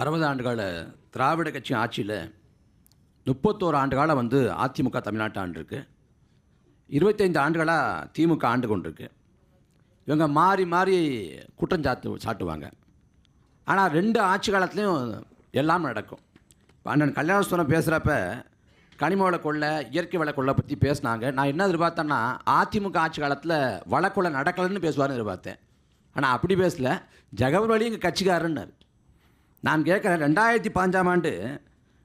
அறுபது ஆண்டுகால திராவிட கட்சி ஆட்சியில் முப்பத்தோரு ஆண்டு காலம் வந்து அதிமுக தமிழ்நாட்டு ஆண்டிருக்கு இருபத்தைந்து ஆண்டுகளாக திமுக ஆண்டு கொண்டிருக்கு. இவங்க மாறி மாறி குற்றம் சாத்து சாட்டுவாங்க. ஆனால் ரெண்டு ஆட்சி காலத்துலேயும் எல்லாம் நடக்கும். இப்போ அண்ணன் கல்யாணசுவரம் பேசுகிறப்ப கனிம வள கொள்ளை இயற்கை வளக்கொள்ளை கொள்ளை பற்றி பேசினாங்க. நான் என்ன எதிர்பார்த்தேன்னா அதிமுக ஆட்சி காலத்தில் வளக்கொள்ளை நடக்கலைன்னு பேசுவார்னு எதிர்பார்த்தேன். ஆனால் அப்படி பேசல. ஜெகவர் வழி எங்கள் கட்சிக்காரன்னு நான் கேட்குறேன் ரெண்டாயிரத்தி பாஞ்சாம் ஆண்டு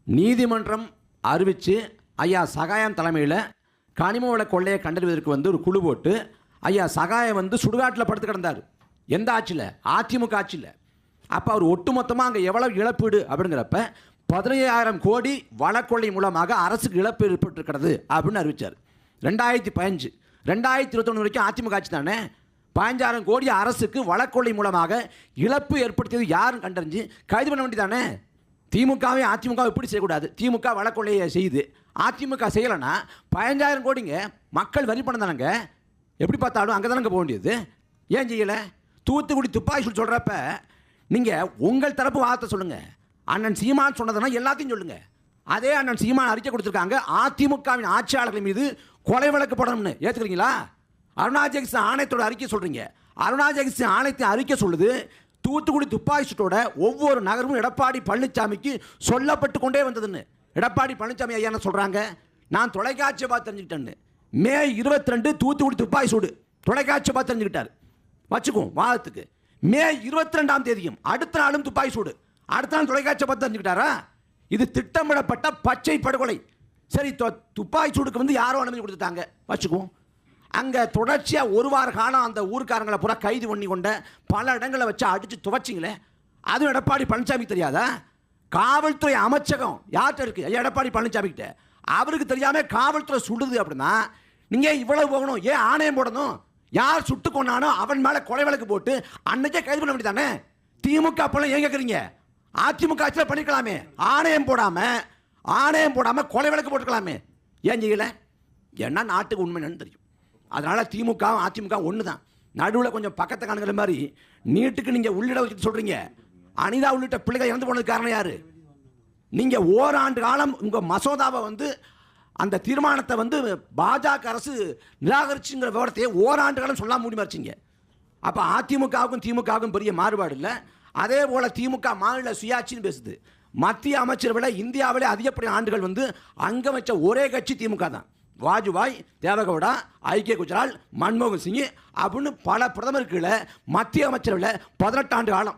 நீதிமன்றம் அறிவித்து ஐயா சகாயம் தலைமையில் கனிம வள கொள்ளையை கண்டறிவதற்கு வந்து ஒரு குழு போட்டு ஐயா சகாயம் வந்து சுடுகாட்டில் படுத்து கிடந்தார். எந்த ஆட்சியில்? அதிமுக ஆட்சியில். அப்போ அவர் ஒட்டுமொத்தமாக அங்கே எவ்வளவு இழப்பீடு அப்படிங்கிறப்ப பதினையாயிரம் கோடி வளக்கொள்ளை மூலமாக அரசுக்கு இழப்பு ஏற்பட்டிருக்கிறது அப்படின்னு அறிவித்தார் ரெண்டாயிரத்தி பதினஞ்சு. ரெண்டாயிரத்தி இருபத்தொன்று வரைக்கும் அதிமுக ஆட்சி தானே? பாஞ்சாயிரம் கோடி அரசுக்கு வழக்கொள்ளை மூலமாக இழப்பு ஏற்படுத்தியது யாரும் கண்டறிஞ்சு கைது பண்ண வேண்டியதானே திமுகவே அதிமுக இப்படி செய்யக்கூடாது. திமுக வழக்கொள்ளையை செய்யுது. அதிமுக செய்யலைன்னா பதினஞ்சாயிரம் கோடிங்க மக்கள் வரி பணம் தானங்க? எப்படி பார்த்தாலும் அங்கே தானங்க போக வேண்டியது. ஏன் செய்யலை? தூத்துக்குடி துப்பாக்கி சூடு சொல்கிறப்ப நீங்கள் உங்கள் தரப்பு வார்த்தை சொல்லுங்கள் அண்ணன் சீமான் சொன்னதுன்னா எல்லாத்தையும் சொல்லுங்கள் அதே அண்ணன் சீமான் அறிக்கை கொடுத்துருக்காங்க. அதிமுகவின் ஆட்சியாளர்கள் மீது கொலை வழக்கு போடணும்னு. ஏற்றுக்கிறீங்களா அருணாச்சல ஆணையத்தோட அறிக்கை சொல்கிறீங்க அருணாச்சல ஆணையத்தின் அறிக்கை சொல்லுது தூத்துக்குடி துப்பாக்கி சூட்டோட ஒவ்வொரு நகரமும் எடப்பாடி பழனிசாமிக்கு சொல்லப்பட்டு கொண்டே வந்ததுன்னு. எடப்பாடி பழனிசாமி ஐயா என்ன சொல்கிறாங்க நான் தொலைக்காட்சியை பார்த்து தெரிஞ்சுக்கிட்டேன்னு. மே இருபத்தி ரெண்டு தூத்துக்குடி துப்பாக்கி சூடு தொலைக்காட்சியை பார்த்து தெரிஞ்சுக்கிட்டார். வச்சுக்குவோம் வாதத்துக்கு மே இருபத்தி ரெண்டாம் தேதியும் அடுத்த நாளும் துப்பாக்கி சூடு அடுத்த நாள் தொலைக்காட்சியை பார்த்து தெரிஞ்சுக்கிட்டாரா? இது திட்டமிடப்பட்ட பச்சை படுகொலை. சரி துப்பாக்கி சூடுக்கு வந்து யாரோ அனுமதி கொடுத்துட்டாங்க. வச்சுக்குவோம். அங்கே தொடர்ச்சியாக ஒரு வார காலம் அந்த ஊருக்காரங்களை பூரா கைது பண்ணி கொண்ட பல இடங்களை வச்சு அடித்து துவைச்சிங்களே. அதுவும் எடப்பாடி பழனிசாமி தெரியாதா? காவல்துறை அமைச்சகம் யார்கிட்ட இருக்குது ஐயா, எடப்பாடி பழனிசாமி கிட்ட அவருக்கு தெரியாமல் காவல்துறை சுடுது அப்படின்னா நீங்கள் இவ்வளவு போகணும்? ஏன் ஆணையம் போடணும்? யார் சுட்டு கொண்டானோ அவன் மேலே கொலை வழக்கு போட்டு அன்னைக்கே கைது பண்ண வேண்டியதானே? திமுக அப்பெல்லாம் ஏன் கேட்குறீங்க அதிமுக ஆட்சியில் பண்ணிக்கலாமே. ஆணையம் போடாமல் ஆணையம் போடாமல் கொலை வழக்கு போட்டுக்கலாமே. ஏன் செய்யலை? ஏன்னா நாட்டுக்கு உண்மை என்னன்னு தெரியும். அதனால் திமுக அதிமுக ஒன்று தான் நடுவில் கொஞ்சம் பக்கத்தை காணுங்கிற மாதிரி நீட்டுக்கு நீங்கள் உள்ளிட வச்சுட்டு சொல்கிறீங்க அனிதா உள்ளிட்ட பிள்ளைகள் இறந்து போனது காரணம் யார்? நீங்கள் ஓராண்டு காலம் உங்கள் மசோதாவை வந்து அந்த தீர்மானத்தை வந்து பாஜக அரசு நிராகரிச்சுங்கிற விவரத்தையே ஓராண்டு காலம் சொல்லாம மூடி மறைச்சிங்க. அப்போ அதிமுகவுக்கும் திமுகவுக்கும் பெரிய மாறுபாடு இல்லை. அதே போல் திமுக மாநில சுயாட்சின்னு பேசுது. மத்திய அமைச்சர்களை இந்தியாவிலே அதிகப்படியான ஆண்டுகள் வந்து அங்கமைச்ச ஒரே கட்சி திமுக தான். வாஜ்பாய் தேவகவுடா ஐக்கிய குஜரால் மன்மோகன் சிங் அப்படின்னு பல பிரதமர்களை மத்திய அமைச்சரவில் பதினெட்டாண்டு காலம்